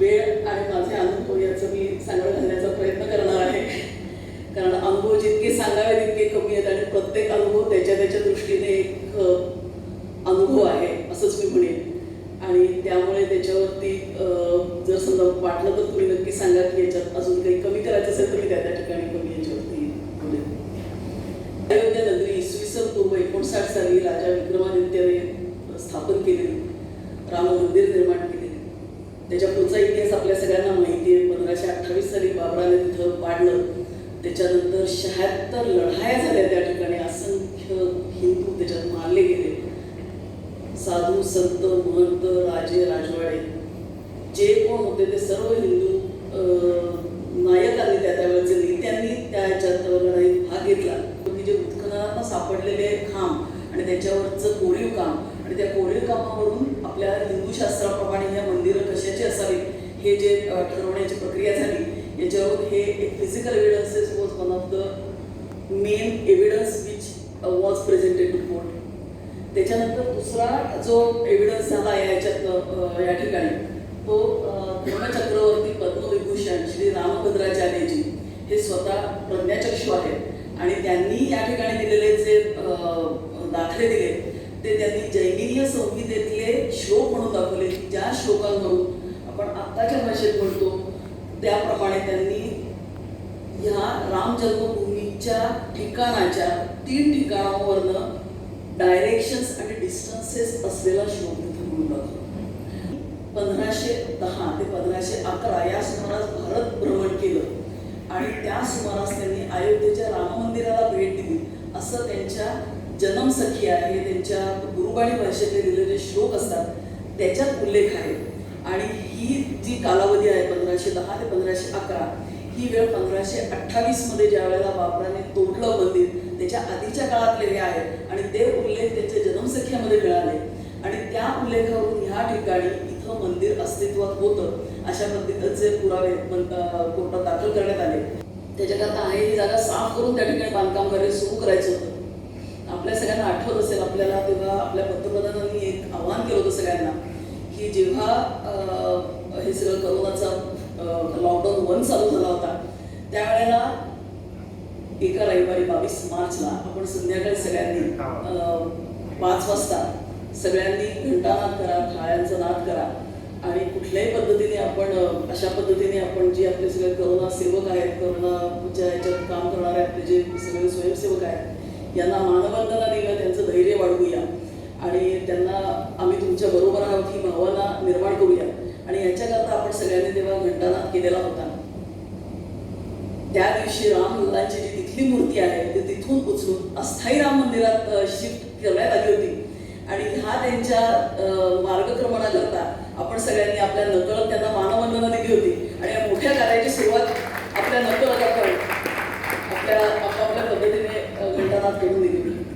वेळ आणि माझे अनुभव याचं मी सांगड घालण्याचा प्रयत्न करणार आहे. कारण अनुभव जितके सांगावे तितके कमी आहेत आणि प्रत्येक अनुभव त्याच्या त्याच्या दृष्टीने एक अनुभव आहे असंच मी म्हणेन. आणि त्यामुळे त्याच्यावरती जर समजा वाटलं तर तुम्ही नक्की सांगा की याच्यात अजून काही कमी करायचं असेल तर मी त्या त्या ठिकाणी कमी याच्यावरती बोलेन. अयोध्या नगरी इसवी सन पूर्व एकोणसाठ साली राजा विक्रमादित्याने स्थापन केलेली राम मंदिर निर्माण त्याच्या पुढचा इतिहास आपल्या सगळ्यांना माहिती आहे. पंधराशे अठ्ठावीस साली बाबराने तिथं पाडलं. त्याच्यानंतर शहात्तर लढाया झाल्या त्या ठिकाणी. असंख्य हिंदू त्याच्यात मारले गेले. साधू संत महंत राजे राजवाडे जे कोण होते ते सर्व हिंदू अं, नायकांनी त्या त्यावेळेचे नेत्यांनी त्या ह्याच्यात लढाईत भाग घेतला. की जे उत्खननात सापडलेले खांब आणि त्याच्यावरचं कोरीव काम आणि त्या कोरीव कामावरून आपल्या हिंदू शास्त्राप्रमाणे ह्या हे जे ठरवण्याची प्रक्रिया झाली याच्यावर हे एक physical evidences was one of the main evidence which was presented to court त्याच्यानंतर दुसरा जो एव्हिडन्स झाला या याच्यात या ठिकाणी तो धर्मचक्रवर्ती पद्मविभूषण श्री रामभद्राचार्यजी हे स्वतः प्रज्ञाचक्षू आहेत. आणि त्यांनी या ठिकाणी दिलेले जे दाखले दिले ते त्यांनी जैमिनीय संहितेतले श्लोक म्हणून दाखवले. ज्या श्लोकांवरून आपण आत्ताच्या भाषेत म्हणतो त्याप्रमाणे त्यांनी ह्या राम जन्मभूमीच्या ठिकाणाच्या तीन ठिकाणावरनं डायरेक्शन्स आणि डिस्टन्सेस असलेला शोध तिथे म्हणून पंधराशे दहा ते पंधराशे अकरा या सुमारास भारत भ्रमण केलं आणि त्या सुमारास त्यांनी अयोध्येच्या राम मंदिराला भेट दिली. असं त्यांच्या जन्मसखी आहे त्यांच्या गुरुबाणी भाषेतले दिलेले श्लोक असतात त्याच्यात उल्लेख आहे. आणि ही जी कालावधी आहे पंधराशे दहा ते पंधराशे अकरा ही वेळ पंधराशे अठ्ठावीसमध्ये ज्या वेळेला बापराने तोडलं मंदिर त्याच्या आधीच्या काळातले हे आहेत आणि ते उल्लेख त्यांच्या जन्मसख्यामध्ये मिळाले. आणि त्या उल्लेखावरून ह्या ठिकाणी इथं मंदिर अस्तित्वात होतं अशा पद्धतीचे पुरावे कोर्टात दाखल करण्यात आले. त्याच्याकरता आहे ही जागा साफ करून त्या ठिकाणी बांधकाम कार्य सुरू करायचं होतं. आपल्या सगळ्यांना आठवत असेल आपल्याला तेव्हा आपल्या पंतप्रधानांनी एक आव्हान केलं होतं सगळ्यांना की जेव्हा हे सगळं करोनाचा लॉकडाऊन वन चालू झाला होता त्यावेळेला एका रविवारी बावीस मार्चला आपण संध्याकाळी सगळ्यांनी अं, पाच वाजता सगळ्यांनी घंटानाद करा थाळ्यांचा नाद करा आणि कुठल्याही पद्धतीने आपण अशा पद्धतीने आपण जे आपले सगळे करोना सेवक आहेत करोनाच्या ह्याच्यात काम करणारे आपले जे सगळे स्वयंसेवक आहेत यांना मानवंदना देऊया त्यांचं धैर्य वाढवूया. आणि त्यांना आम्ही तुमच्या बरोबर आहोत ही भावना निर्माण करूया. आणि याच्याकरता आपण सगळ्यांनी तेव्हा घंटानाद केलेला होता. त्या दिवशी रामलल्लांची जी तिथली मूर्ती आहे ती तिथून उचलून अस्थायी राम मंदिरात शिफ्ट करण्यात आली होती. आणि ह्या त्यांच्या मार्गक्रमणाकरता आपण सगळ्यांनी आपल्या नकळत त्यांना मानवंदना दिली होती. आणि या मोठ्या कार्याची सुरुवात आपल्या नकळत आपण आपल्या आपापल्या पद्धतीने अ, घंटानाद करून दिली होती.